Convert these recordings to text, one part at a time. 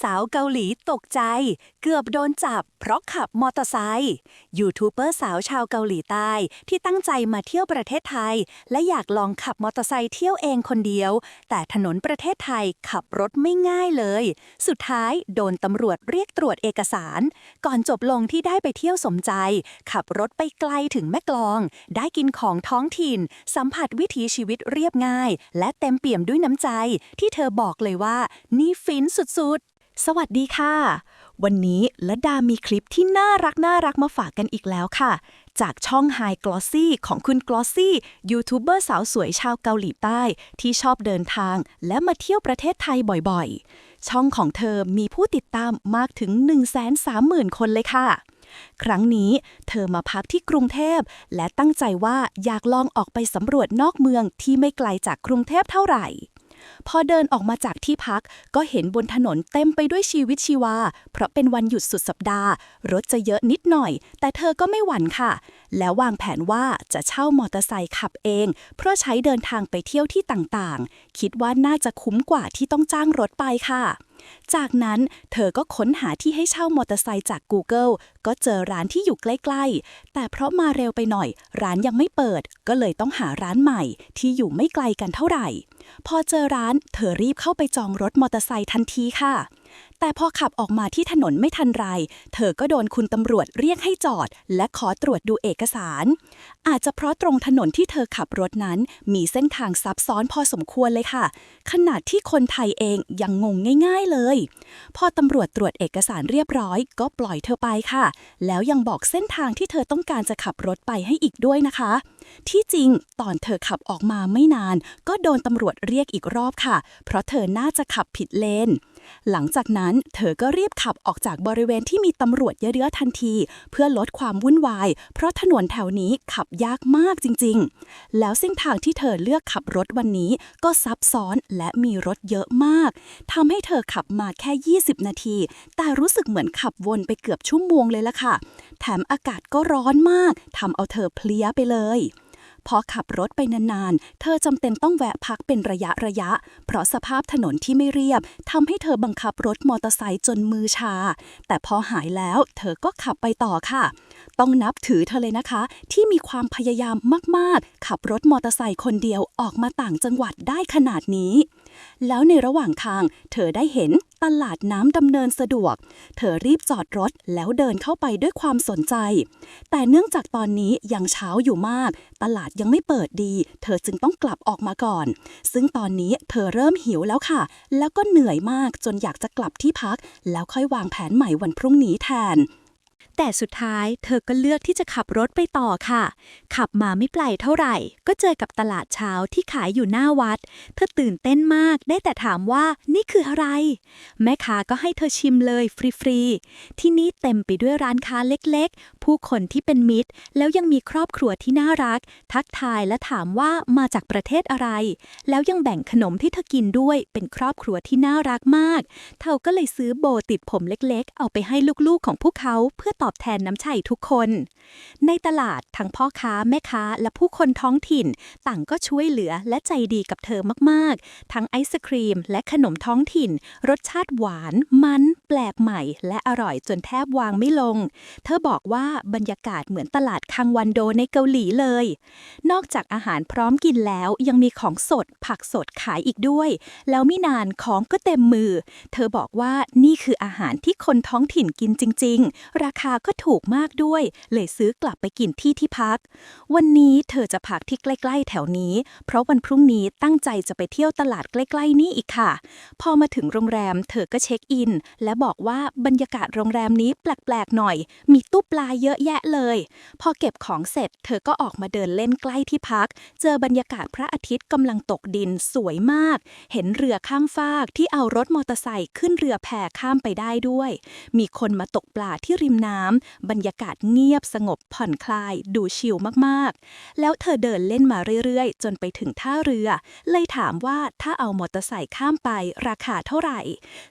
สาวเกาหลีตกใจ เกือบโดนจับ เพราะขับมอเตอร์ไซค์ยูทูบเบอร์สาวชาวเกาหลีใต้ ที่ตั้งใจมาเที่ยวประเทศไทย และอยากลองขับมอเตอร์ไซค์เที่ยวเองคนเดียว แต่ถนนประเทศไทยขับรถไม่ง่ายเลย สุดท้ายโดนตำรวจเรียกตรวจเอกสาร ก่อนจบลงที่ได้ไปเที่ยวสมใจ ขับรถไปไกลถึงแม่กลอง ได้กินของท้องถิ่น สัมผัสวิถีชีวิตเรียบง่าย และเต็มเปี่ยมด้วยน้ำใจ ที่เธอบอกเลยว่านี่ฟินสุดๆ สวัสดีค่ะ วันนี้ละดามีคลิปที่น่ารักน่ารักมาฝากกันอีกแล้วค่ะ จากช่อง High Glossy ของคุณ Glossy ยูทูบเบอร์สาวสวยชาวเกาหลีใต้ ที่ชอบเดินทางและมาเที่ยวประเทศไทยบ่อยๆ ช่องของเธอมีผู้ติดตามมากถึง 130,000 คนเลยค่ะ ครั้งนี้เธอมาพักที่กรุงเทพ และตั้งใจว่าอยากลองออกไปสำรวจนอกเมืองที่ไม่ไกลจากกรุงเทพเท่าไหร่ พอเดินออกมาจากที่พักก็เห็นบนถนนเต็มไปด้วยชีวิตชีวา เพราะเป็นวันหยุดสุดสัปดาห์ รถจะเยอะนิดหน่อย แต่เธอก็ไม่หวั่นค่ะ แล้ววางแผนว่าจะเช่ามอเตอร์ไซค์ขับเอง เพื่อใช้เดินทางไปเที่ยวที่ต่างๆ คิดว่าน่าจะคุ้มกว่าที่ต้องจ้างรถไปค่ะ จากนั้นเธอก็ค้นหาที่ให้เช่ามอเตอร์ไซค์จาก Google ก็เจอร้านที่อยู่ใกล้ๆ แต่เพราะมาเร็วไปหน่อย ร้านยังไม่เปิด ก็เลยต้องหาร้านใหม่ที่อยู่ไม่ไกลกันเท่าไหร่ พอเจอร้านเธอรีบเข้าไปจองรถมอเตอร์ไซค์ทันทีค่ะ แต่พอขับออกมาที่ถนนไม่ทันไร เธอก็โดนคุณตำรวจเรียกให้จอด และขอตรวจดูเอกสาร อาจจะเพราะตรงถนนที่เธอขับรถนั้น มีเส้นทางซับซ้อนพอสมควรเลยค่ะ ขนาดที่คนไทยเองยังงงง่ายๆเลย พอตำรวจตรวจเอกสารเรียบร้อย ก็ปล่อยเธอไปค่ะ แล้วยังบอกเส้นทางที่เธอต้องการจะขับรถไปให้อีกด้วยนะคะ ที่จริงตอนเธอขับออกมาไม่นาน ก็โดนตำรวจเรียกอีกรอบค่ะ เพราะเธอน่าจะขับผิดเลน หลังจากนั้นเธอก็รีบขับออกจากบริเวณที่มีตำรวจเยอะๆทันที เพื่อลดความวุ่นวาย เพราะถนนแถวนี้ขับยากมากจริงๆ แล้วเส้นทางที่เธอเลือกขับรถวันนี้ก็ซับซ้อนและมีรถเยอะมากทำให้เธอขับมาแค่ 20 นาที แต่รู้สึกเหมือนขับวนไปเกือบชั่วโมงเลยละค่ะ แถมอากาศก็ร้อนมากทำเอาเธอเพลียไปเลย พอขับรถไปนานๆ เธอจำเป็นต้องแวะพักเป็นระยะระยะ เพราะสภาพถนนที่ไม่เรียบทำให้เธอบังคับรถมอเตอร์ไซค์จนมือชา แต่พอหายแล้วเธอก็ขับไปต่อค่ะ ต้องนับถือเธอเลยนะคะ ที่มีความพยายามมากๆ ขับรถมอเตอร์ไซค์คนเดียวออกมาต่างจังหวัดได้ขนาดนี้ แล้วในระหว่างทาง เธอได้เห็นตลาดน้ำดำเนินสะดวก เธอรีบจอดรถแล้วเดินเข้าไปด้วยความสนใจ แต่เนื่องจากตอนนี้ยังเช้าอยู่มาก ตลาดยังไม่เปิดดี เธอจึงต้องกลับออกมาก่อน ซึ่งตอนนี้เธอเริ่มหิวแล้วค่ะ แล้วก็เหนื่อยมากจนอยากจะกลับที่พัก แล้วค่อยวางแผนใหม่วันพรุ่งนี้แทน แต่สุดท้ายเธอก็เลือกที่จะขับรถไปต่อค่ะ ขับมาไม่ไกลเท่าไหร่ ก็เจอกับตลาดเช้าที่ขายอยู่หน้าวัด เธอตื่นเต้นมากได้แต่ถามว่านี่คืออะไร แม่ค้าก็ให้เธอชิมเลยฟรีๆ ที่นี่เต็มไปด้วยร้านค้าเล็กๆ ผู้คนที่เป็นมิตร แล้วยังมีครอบครัวที่น่ารัก ทักทายและถามว่ามาจากประเทศอะไร แล้วยังแบ่งขนมที่เธอกินด้วยเป็นครอบครัวที่น่ารักมาก เธอก็เลยซื้อโบติดผมเล็กๆ เอาไปให้ลูกๆของพวกเขาเพื่อตอบแทนน้ำใจทุกคน ในตลาดทั้งพ่อค้าแม่ค้าและผู้คนท้องถิ่น ต่างก็ช่วยเหลือและใจดีกับเธอมากๆ ทั้งไอศครีมและขนมท้องถิ่น รสชาติหวาน มัน แปลกใหม่ และอร่อยจนแทบวางไม่ลง เธอบอกว่าบรรยากาศเหมือนตลาดคังวันโดในเกาหลีเลย นอกจากอาหารพร้อมกินแล้วยังมีของสด ผักสดขายอีกด้วย แล้วไม่นานของก็เต็มมือ เธอบอกว่านี่คืออาหารที่คนท้องถิ่นกินจริง ๆ ราคาก็ถูกมากด้วย เลยซื้อกลับไปกินที่ที่พัก วันนี้เธอจะพักที่ใกล้ ๆ แถวนี้ เพราะวันพรุ่งนี้ตั้งใจจะไปเที่ยวตลาดใกล้ ๆ นี่อีกค่ะ พอมาถึงโรงแรม เธอก็เช็คอิน และบอกว่าบรรยากาศโรงแรมนี้แปลก ๆ หน่อย มีตู้ปลาเยอะแยะเลย พอเก็บของเสร็จ เธอก็ออกมาเดินเล่นใกล้ที่พัก เจอบรรยากาศพระอาทิตย์กำลังตกดินสวยมาก เห็นเรือข้ามฟากที่เอารถมอเตอร์ไซค์ขึ้นเรือแพข้ามไปได้ด้วย มีคนมาตกปลาที่ริมน้น้ำบรรยากาศเงียบสงบผ่อนคลาย ดูชิลมากๆ แล้วเธอเดินเล่นมาเรื่อยๆ จนไปถึงท่าเรือ เลยถามว่าถ้าเอามอเตอร์ไซค์ข้ามไปราคาเท่าไหร่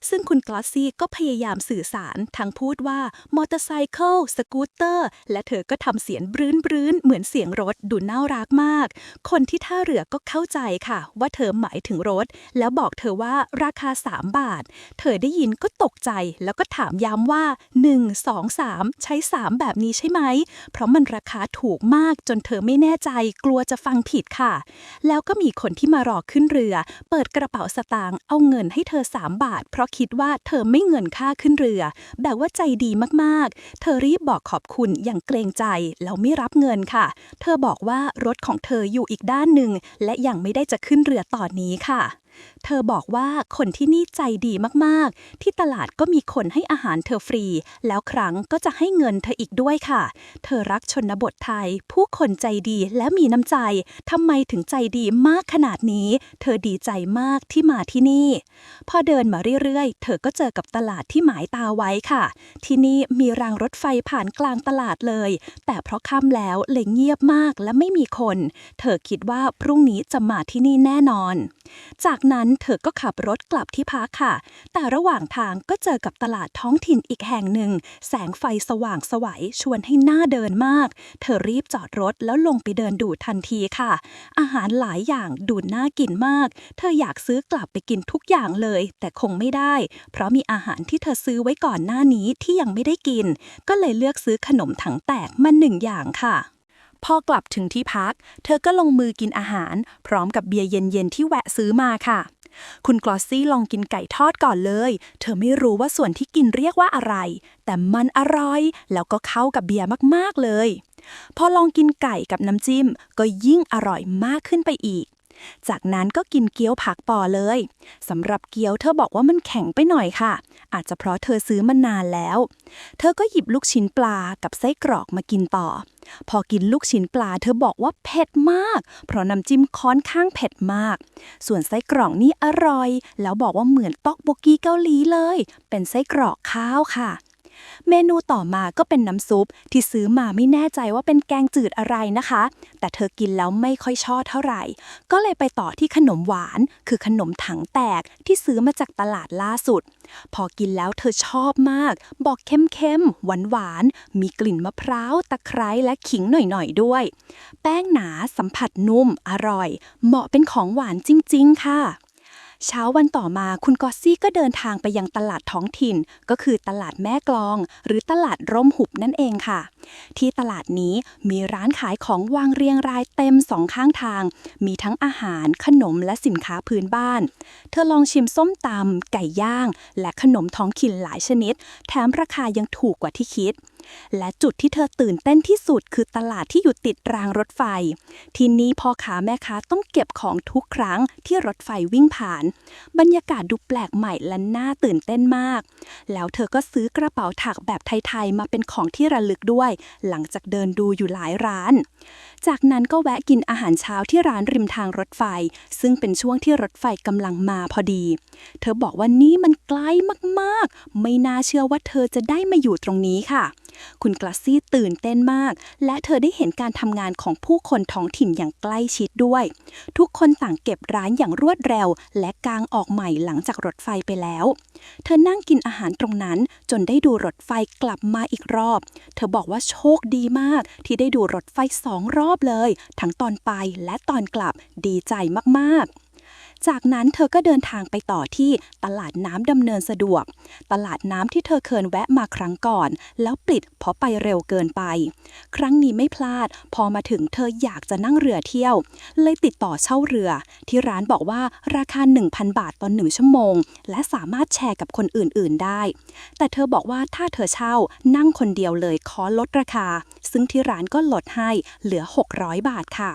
ซึ่งคุณกลอสซี่ก็พยายามสื่อสารทั้งพูดว่ามอเตอร์ไซค์สกูตเตอร์ และเธอก็ทำเสียงบรื้นบรื้นเหมือนเสียงรถดูน่ารักมาก คนที่ท่าเรือก็เข้าใจค่ะ ว่าเธอหมายถึงรถ แล้วบอกเธอว่าราคา 3 บาท เธอได้ยินก็ตกใจแล้วก็ถามย้ำว่า 1 2 3ใช้ 3 แบบนี้ใช่ไหม เพราะมันราคาถูกมากจนเธอไม่แน่ใจกลัวจะฟังผิดค่ะ แล้วก็มีคนที่มารอขึ้นเรือ เปิดกระเป๋าสตางค์เอาเงินให้เธอ 3 บาท เพราะคิดว่าเธอไม่เงินค่าขึ้นเรือ แบบว่าใจดีมากๆ เธอรีบบอกขอบคุณอย่างเกรงใจแล้วไม่รับเงินค่ะ เธอบอกว่ารถของเธออยู่อีกด้านหนึ่งและยังไม่ได้จะขึ้นเรือตอนนี้ค่ะ เธอบอกว่าคนที่นี่ใจดีมากๆ ที่ตลาดก็มีคนให้อาหารเธอฟรี แล้วครั้งก็จะให้เงินเธออีกด้วยค่ะ เธอรักชนบทไทย ผู้คนใจดีและมีน้ำใจทำไมถึงใจดีมากขนาดนี้ เธอดีใจมากที่มาที่นี่ พอเดินมาเรื่อยๆ เธอก็เจอกับตลาดที่หมายตาไว้ค่ะ ที่นี่มีรางรถไฟผ่านกลางตลาดเลย แต่เพราะค่ำแล้วเลยเงียบมากและไม่มีคน เธอคิดว่าพรุ่งนี้จะมาที่นี่แน่นอน จากนั้นเธอก็ขับรถกลับที่พักค่ะ แต่ระหว่างทางก็เจอกับตลาดท้องถิ่นอีกแห่งหนึ่ง แสงไฟสว่างสวัยชวนให้หน้าเดินมาก เธอรีบจอดรถแล้วลงไปเดินดูทันทีค่ะ อาหารหลายอย่างดูน่ากินมาก เธออยากซื้อกลับไปกินทุกอย่างเลย แต่คงไม่ได้ เพราะมีอาหารที่เธอซื้อไว้ก่อนหน้านี้ที่ยังไม่ได้กิน ก็เลยเลือกซื้อขนมถังแตกมาหนึ่งอย่างค่ะ พอกลับถึงที่พัก เธอก็ลงมือกินอาหาร พร้อมกับเบียร์เย็นๆที่แวะซื้อมาค่ะ คุณกลอสซี่ลองกินไก่ทอดก่อนเลย เธอไม่รู้ว่าส่วนที่กินเรียกว่าอะไร แต่มันอร่อย แล้วก็เข้ากับเบียร์มากๆเลย พอลองกินไก่กับน้ำจิ้มก็ยิ่งอร่อยมากขึ้นไปอีก จากนั้นก็กินเกี๊ยวผักปอเลยสำหรับเกี๊ยวเธอบอกว่ามันแข็งไปหน่อยค่ะ อาจจะเพราะเธอซื้อมานานแล้ว เธอก็หยิบลูกชิ้นปลากับไส้กรอกมากินต่อ พอกินลูกชิ้นปลาเธอบอกว่าเผ็ดมาก เพราะน้ำจิ้มค่อนข้างเผ็ดมาก ส่วนไส้กรอกนี่อร่อย แล้วบอกว่าเหมือนต๊อกโบกีเกาหลีเลย เป็นไส้กรอกข้าวค่ะ เมนูต่อมาก็เป็นน้ำซุป ที่ซื้อมาไม่แน่ใจว่าเป็นแกงจืดอะไรนะคะ แต่เธอกินแล้วไม่ค่อยชอบเท่าไหร่ ก็เลยไปต่อที่ขนมหวาน คือขนมถังแตกที่ซื้อมาจากตลาดล่าสุด พอกินแล้วเธอชอบมาก บอกเข้มๆ หวานๆ มีกลิ่นมะพร้าว ตะไคร้และขิงหน่อยๆด้วย แป้งหนาสัมผัสนุ่มอร่อย เหมาะเป็นของหวานจริง ๆ ค่ะ เช้าวันต่อมาคุณกอซี่ก็เดินทางไปยังตลาดท้องถิ่น ก็คือตลาดแม่กลอง หรือตลาดร่มหุบนั่นเองค่ะ ที่ตลาดนี้มีร้านขายของวางเรียงรายเต็มสองข้างทาง มีทั้งอาหารขนมและสินค้าพื้นบ้าน เธอลองชิมส้มตำไก่ย่าง และขนมท้องถิ่นหลายชนิด แถมราคายังถูกกว่าที่คิด และจุดที่เธอตื่นเต้นที่สุดคือตลาดที่อยู่ติดรางรถไฟ ที่นี้พ่อค้าแม่ค้าต้องเก็บของทุกครั้งที่รถไฟวิ่งผ่าน บรรยากาศดูแปลกใหม่และน่าตื่นเต้นมาก แล้วเธอก็ซื้อกระเป๋าถักแบบไทยๆมาเป็นของที่ระลึกด้วย หลังจากเดินดูอยู่หลายร้านจากนั้นก็แวะกินอาหารเช้าที่ร้านริมทางรถไฟ ซึ่งเป็นช่วงที่รถไฟกำลังมาพอดี เธอบอกว่านี่มันใกล้มากๆ ไม่น่าเชื่อว่าเธอจะได้มาอยู่ตรงนี้ค่ะ คุณกลาซี่ตื่นเต้นมาก และเธอได้เห็นการทำงานของผู้คนท้องถิ่นอย่างใกล้ชิดด้วย ทุกคนต่างเก็บร้านอย่างรวดเร็ว และกางออกใหม่หลังจากรถไฟไปแล้ว เธอนั่งกินอาหารตรงนั้น จนได้ดูรถไฟกลับมาอีกรอบ เธอบอกว่าโชคดีมาก ที่ได้ดูรถไฟสองรอบเลย ทั้งตอนไปและตอนกลับดีใจมากๆ จากนั้นเธอก็เดินทางไปต่อที่ตลาดน้ำดำเนินสะดวก ตลาดน้ำที่เธอเคยแวะมาครั้งก่อน แล้วปิดเพราะไปเร็วเกินไป ครั้งนี้ไม่พลาด พอมาถึงเธออยากจะนั่งเรือเที่ยว เลยติดต่อเช่าเรือ ที่ร้านบอกว่าราคา 1,000 บาทต่อหนึ่งชั่วโมง และสามารถแชร์กับคนอื่น ๆ ได้ แต่เธอบอกว่าถ้าเธอเช่านั่งคนเดียวเลยขอลดราคา ซึ่งที่ร้านก็ลดให้เหลือ 600 บาทค่ะ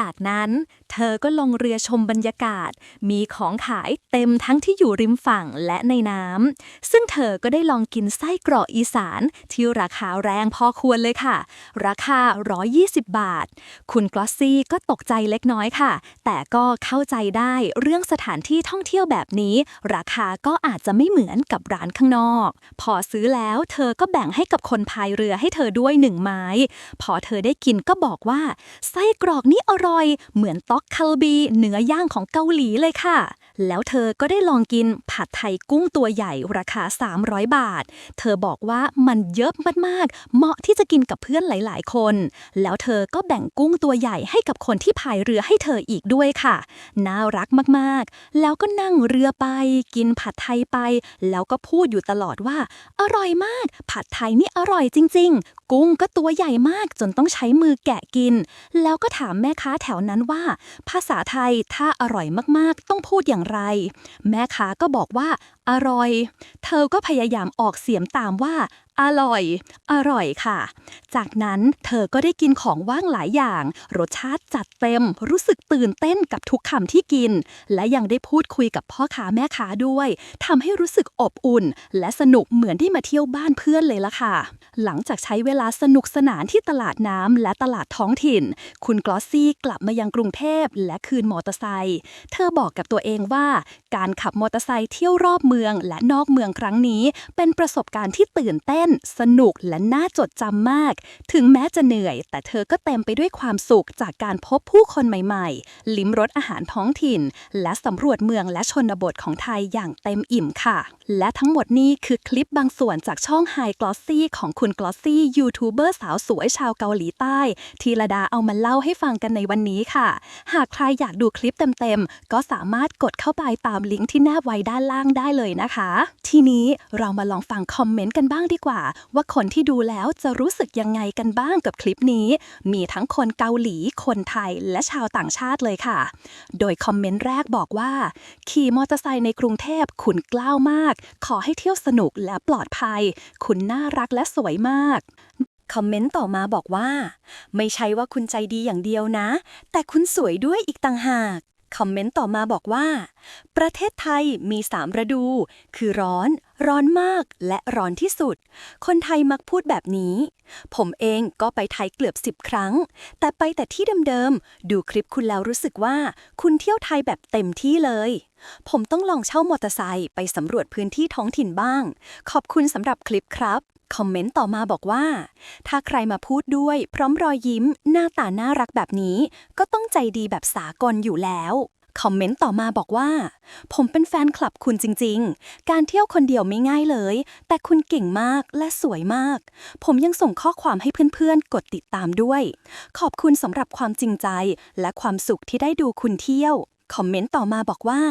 จากนั้น เธอก็ลงเรือชมบรรยากาศ มีของขายเต็มทั้งที่อยู่ริมฝั่งและในน้ำ ซึ่งเธอก็ได้ลองกินไส้กรอกอีสานที่ราคาแรงพอควรเลยค่ะ ราคา 120 บาท คุณกลอสซี่ก็ตกใจเล็กน้อยค่ะ แต่ก็เข้าใจได้เรื่องสถานที่ท่องเที่ยวแบบนี้ ราคาก็อาจจะไม่เหมือนกับร้านข้างนอก พอซื้อแล้วเธอก็แบ่งให้กับคนพายเรือให้เธอด้วยหนึ่งไม้ พอเธอได้กินก็บอกว่าไส้กรอกนี่อร่อย เหมือนต๊อกคัลบีเนื้อย่างของเกาหลีเลยค่ะ แล้วเธอก็ได้ลองกินผัดไทยกุ้งตัวใหญ่ราคา 300 บาท เธอบอกว่ามันเยอะมากๆ เหมาะที่จะกินกับเพื่อนหลาย ๆ คน แล้วเธอก็แบ่งกุ้งตัวใหญ่ให้กับคนที่พายเรือให้เธออีกด้วยค่ะ น่ารักมากๆ แล้วก็นั่งเรือไป กินผัดไทยไป แล้วก็พูดอยู่ตลอดว่า อร่อยมาก ผัดไทยนี่อร่อยจริง ๆ กุ้งก็ตัวใหญ่มากจนต้องใช้มือแกะกิน แล้วก็ถามแม่ค้าแถวนั้นว่าภาษาไทยถ้าอร่อยมากๆ ต้องพูดอย่างไร แม่ค้าก็บอกว่าอร่อย เธอก็พยายามออกเสียงตามว่า อร่อย อร่อยค่ะ จากนั้นเธอก็ได้กินของว่างหลายอย่าง รสชาติจัดเต็ม รู้สึกตื่นเต้นกับทุกคำที่กิน และยังได้พูดคุยกับพ่อค้าแม่ค้าด้วยทำให้รู้สึกอบอุ่น และสนุกเหมือนได้มาเที่ยวบ้านเพื่อนเลยละค่ะ หลังจากใช้เวลาสนุกสนานที่ตลาดน้ำและตลาดท้องถิ่น คุณกลอสซี่กลับมายังกรุงเทพและคืนมอเตอร์ไซค์เธอบอกกับตัวเองว่า การขับมอเตอร์ไซค์เที่ยวรอบเมืองเมืองและนอกเมืองครั้งนี้ เป็นประสบการณ์ที่ตื่นเต้น สนุกและน่าจดจำมาก ถึงแม้จะเหนื่อย แต่เธอก็เต็มไปด้วยความสุขจากการพบผู้คนใหม่ๆ ลิ้มรสอาหารท้องถิ่น และสำรวจเมืองและชนบทของไทยอย่างเต็มอิ่มค่ะ และทั้งหมดนี้คือคลิปบางส่วนจากช่อง High Glossy ของคุณ Glossy ยูทูบเบอร์สาวสวยชาวเกาหลีใต้ทีละดาเอามาเล่าให้ฟังกันในวันนี้ค่ะ หากใครอยากดูคลิปเต็มๆ ก็สามารถกดเข้าไปตามลิงก์ที่แนบไว้ด้านล่างได้เลยนะคะ ทีนี้เรามาลองฟังคอมเมนต์กันบ้างดีกว่า ว่าคนที่ดูแล้วจะรู้สึกยังไงกันบ้างกับคลิปนี้ มีทั้งคนเกาหลี คนไทยและชาวต่างชาติเลยค่ะ โดยคอมเมนต์แรกบอกว่า ขี่มอเตอร์ไซค์ในกรุงเทพคุณกล้าวมาก ขอให้เที่ยวสนุกและปลอดภัย คุณน่ารักและสวยมากคอมเมนต์ต่อมาบอกว่า ไม่ใช่ว่าคุณใจดีอย่างเดียวนะ แต่คุณสวยด้วยอีกต่างหาก คอมเมนต์ต่อมาบอกว่า ประเทศไทยมีสามฤดู คือร้อน ร้อนมากและร้อนที่สุด คนไทยมักพูดแบบนี้ ผมเองก็ไปไทยเกือบสิบครั้ง แต่ไปแต่ที่เดิมๆ ดูคลิปคุณแล้วรู้สึกว่า คุณเที่ยวไทยแบบเต็มที่เลย ผมต้องลองเช่ามอเตอร์ไซค์ไปสำรวจพื้นที่ท้องถิ่นบ้าง ขอบคุณสำหรับคลิปครับ คอมเมนต์ต่อมาบอกว่า ถ้าใครมาพูดด้วย พร้อมรอยยิ้ม หน้าตาน่ารักแบบนี้ ก็ต้องใจดีแบบสากลอยู่แล้วคอมเมนต์ต่อมาบอกว่า ผมเป็นแฟนคลับคุณจริง ๆ การเที่ยวคนเดียวไม่ง่ายเลย แต่คุณเก่งมากและสวยมาก ผมยังส่งข้อความให้เพื่อนๆ กดติดตามด้วย ขอบคุณสำหรับความจริงใจ และความสุขที่ได้ดูคุณเที่ยว คอมเมนต์ต่อมาบอกว่า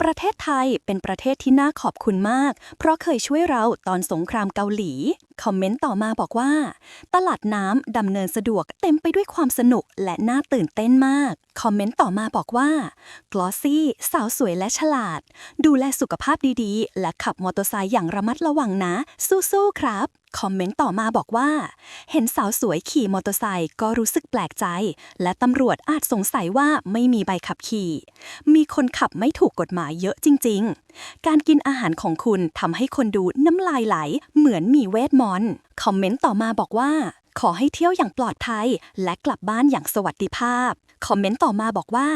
ประเทศไทยเป็นประเทศที่น่าขอบคุณมาก เพราะเคยช่วยเราตอนสงครามเกาหลี คอมเมนต์ต่อมาบอกว่า ตลาดน้ำดำเนินสะดวกเต็มไปด้วยความสนุกและน่าตื่นเต้นมาก คอมเมนต์ต่อมาบอกว่ากลอซี่สาวสวยและฉลาด ดูแลสุขภาพดีๆ และขับมอเตอร์ไซค์อย่างระมัดระวังนะ สู้ๆครับคอมเมนต์ต่อมาบอกว่า เห็นสาวสวยขี่มอเตอร์ไซค์ก็รู้สึกแปลกใจ และตำรวจอาจสงสัยว่าไม่มีใบขับขี่ มีคนขับไม่ถูกกฎหมายเยอะจริง ๆ การกินอาหารของคุณทำให้คนดูน้ำลายไหล เหมือนมีเวทมนต์คอมเมนต์ต่อมาบอกว่า ขอให้เที่ยวอย่างปลอดภัย และกลับบ้านอย่างสวัสดิภาพ คอมเมนต์ต่อมาบอกว่า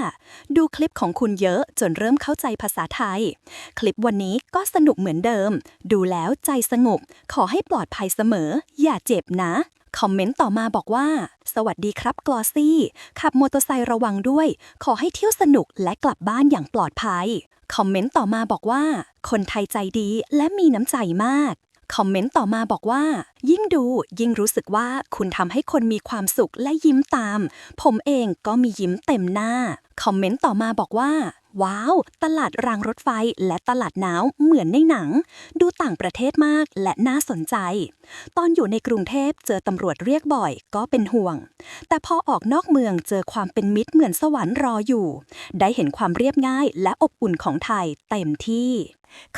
ดูคลิปของคุณเยอะจนเริ่มเข้าใจภาษาไทย คลิปวันนี้ก็สนุกเหมือนเดิม ดูแล้วใจสงบ ขอให้ปลอดภัยเสมอ อย่าเจ็บนะ คอมเมนต์ต่อมาบอกว่า สวัสดีครับกลอซี่ ขับมอเตอร์ไซค์ระวังด้วย ขอให้เที่ยวสนุกและกลับบ้านอย่างปลอดภัย คอมเมนต์ต่อมาบอกว่า คนไทยใจดีและมีน้ำใจมาก คอมเมนต์ต่อมาบอกว่า ยิ่งดูยิ่งรู้สึกว่าคุณทำให้คนมีความสุขและยิ้มตาม ผมเองก็มียิ้มเต็มหน้า คอมเมนต์ต่อมาบอกว่า ว้าว ตลาดรางรถไฟและตลาดหน้ำเหมือนในหนัง ดูต่างประเทศมากและน่าสนใจ ตอนอยู่ในกรุงเทพเจอตำรวจเรียกบ่อยก็เป็นห่วง แต่พอออกนอกเมืองเจอความเป็นมิตรเหมือนสวรรค์รออยู่ ได้เห็นความเรียบง่ายและอบอุ่นของไทยเต็มที่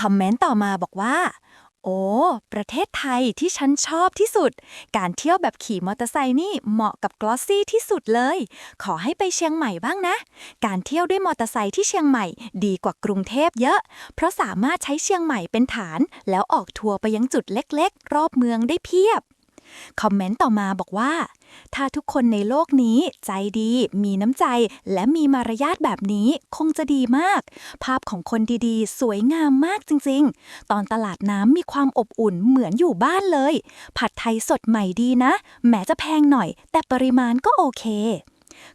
คอมเมนต์ต่อมาบอกว่า โอ้ ประเทศไทยที่ฉันชอบที่สุด การเที่ยวแบบขี่มอเตอร์ไซค์นี่เหมาะกับกลอสซี่ที่สุดเลย ขอให้ไปเชียงใหม่บ้างนะ การเที่ยวด้วยมอเตอร์ไซค์ที่เชียงใหม่ดีกว่ากรุงเทพเยอะ เพราะสามารถใช้เชียงใหม่เป็นฐาน แล้วออกทัวร์ไปยังจุดเล็กๆ รอบเมืองได้เพียบ คอมเมนต์ต่อมาบอกว่า ถ้าทุกคนในโลกนี้ใจดี มีน้ำใจ และมีมารยาทแบบนี้คงจะดีมาก ภาพของคนดีๆ สวยงามมากจริง ๆ ตอนตลาดน้ำมีความอบอุ่นเหมือนอยู่บ้านเลย ผัดไทยสดใหม่ดีนะ แม้จะแพงหน่อย แต่ปริมาณก็โอเค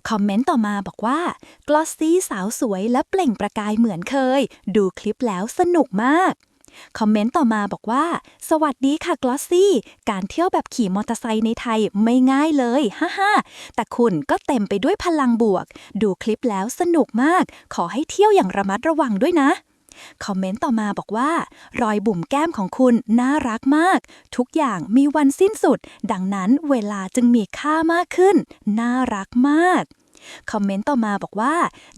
คอมเมนต์ต่อมาบอกว่ากลอสซี่สาวสวยและเปล่งประกายเหมือนเคย ดูคลิปแล้วสนุกมาก คอมเมนต์ต่อมาบอกว่า สวัสดีค่ะกลอสซี่ การเที่ยวแบบขี่มอเตอร์ไซค์ในไทยไม่ง่ายเลยฮ่าฮ่าแต่คุณก็เต็มไปด้วยพลังบวก ดูคลิปแล้วสนุกมาก ขอให้เที่ยวอย่างระมัดระวังด้วยนะ คอมเมนต์ต่อมาบอกว่า รอยบุ๋มแก้มของคุณน่ารักมาก ทุกอย่างมีวันสิ้นสุด ดังนั้นเวลาจึงมีค่ามากขึ้น น่ารักมาก คอมเมนต์ต่อมาบอกว่า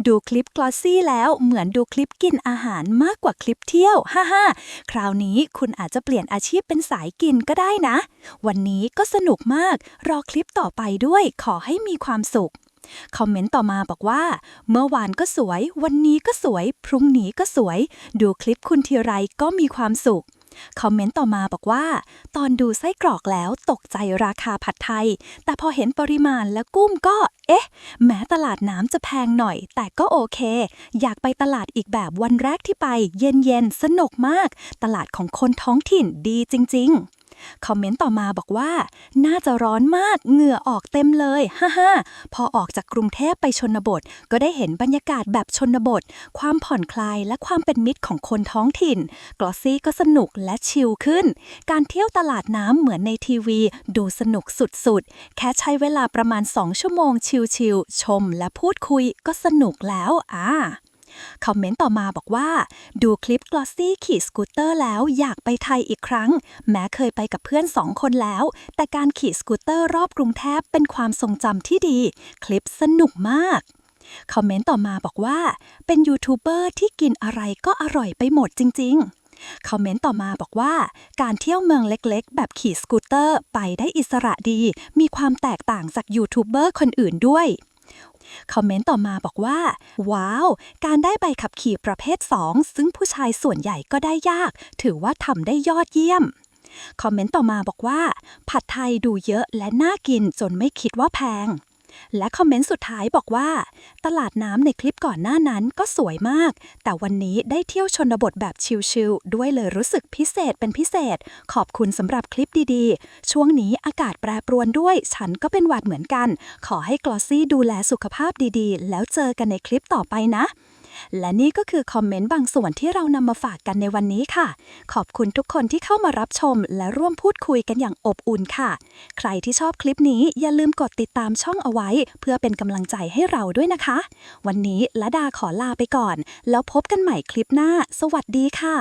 ดูคลิปกลอสซี่แล้วเหมือนดูคลิปกินอาหารมากกว่าคลิปเที่ยว ฮ่าฮ่าคราวนี้คุณอาจจะเปลี่ยนอาชีพเป็นสายกินก็ได้นะ วันนี้ก็สนุกมาก รอคลิปต่อไปด้วย ขอให้มีความสุขคอมเมนต์ต่อมาบอกว่า เมื่อวานก็สวย วันนี้ก็สวย พรุ่งนี้ก็สวย ดูคลิปคุณทีไรก็มีความสุข คอมเมนต์ต่อมาบอกว่า ตอนดูไส้กรอกแล้วตกใจราคาผัดไทย แต่พอเห็นปริมาณและกุ้มก็ เอ๊ะ แม้ตลาดน้ำจะแพงหน่อย แต่ก็โอเค อยากไปตลาดอีกแบบวันแรกที่ไป เย็นๆ สนุกมาก ตลาดของคนท้องถิ่นดีจริง ๆ คอมเมนต์ต่อมาบอกว่า น่าจะร้อนมากเหงื่อออกเต็มเลยฮ่าฮ่าพอออกจากกรุงเทพไปชนบท ก็ได้เห็นบรรยากาศแบบชนบท ความผ่อนคลายและความเป็นมิตรของคนท้องถิ่น กลอซี่ก็สนุกและชิลขึ้น การเที่ยวตลาดน้ำเหมือนในทีวี ดูสนุกสุดๆ แค่ใช้เวลาประมาณ 2 ชั่วโมงชิลๆชมและพูดคุยก็สนุกแล้วอ่า คอมเมนต์ต่อมาบอกว่า ดูคลิปกลอสซี่ขี่สกูตเตอร์แล้วอยากไปไทยอีกครั้ง แม้เคยไปกับเพื่อนสองคนแล้ว แต่การขี่สกูตเตอร์รอบกรุงเทพเป็นความทรงจำที่ดี คลิปสนุกมากคอมเมนต์ต่อมาบอกว่า เป็นยูทูบเบอร์ที่กินอะไรก็อร่อยไปหมดจริง ๆคอมเมนต์ต่อมาบอกว่า การเที่ยวเมืองเล็กๆ แบบขี่สกูตเตอร์ ไปได้อิสระดี มีความแตกต่างจากยูทูบเบอร์คนอื่นด้วย คอมเมนต์ต่อมาบอกว่า ว้าว การได้ใบขับขี่ประเภท 2 ซึ่งผู้ชายส่วนใหญ่ก็ได้ยาก ถือว่าทำได้ยอดเยี่ยม คอมเมนต์ต่อมาบอกว่า ผัดไทยดูเยอะและน่ากินจนไม่คิดว่าแพง และคอมเมนต์สุดท้ายบอกว่า ตลาดน้ำในคลิปก่อนหน้านั้นก็สวยมาก แต่วันนี้ได้เที่ยวชนบทแบบชิลๆด้วยเลยรู้สึกพิเศษเป็นพิเศษ ขอบคุณสำหรับคลิปดีๆ ช่วงนี้อากาศแปรปรวนด้วย ฉันก็เป็นหวัดเหมือนกัน ขอให้กลอซี่ดูแลสุขภาพดีๆ แล้วเจอกันในคลิปต่อไปนะ และนี่ก็คือคอมเมนต์บางส่วนที่เรานำมาฝากกันในวันนี้ค่ะ ขอบคุณทุกคนที่เข้ามารับชม และร่วมพูดคุยกันอย่างอบอุ่นค่ะ ใครที่ชอบคลิปนี้อย่าลืมกดติดตามช่องเอาไว้ เพื่อเป็นกำลังใจให้เราด้วยนะคะ วันนี้ละดาขอลาไปก่อน แล้วพบกันใหม่คลิปหน้า สวัสดีค่ะ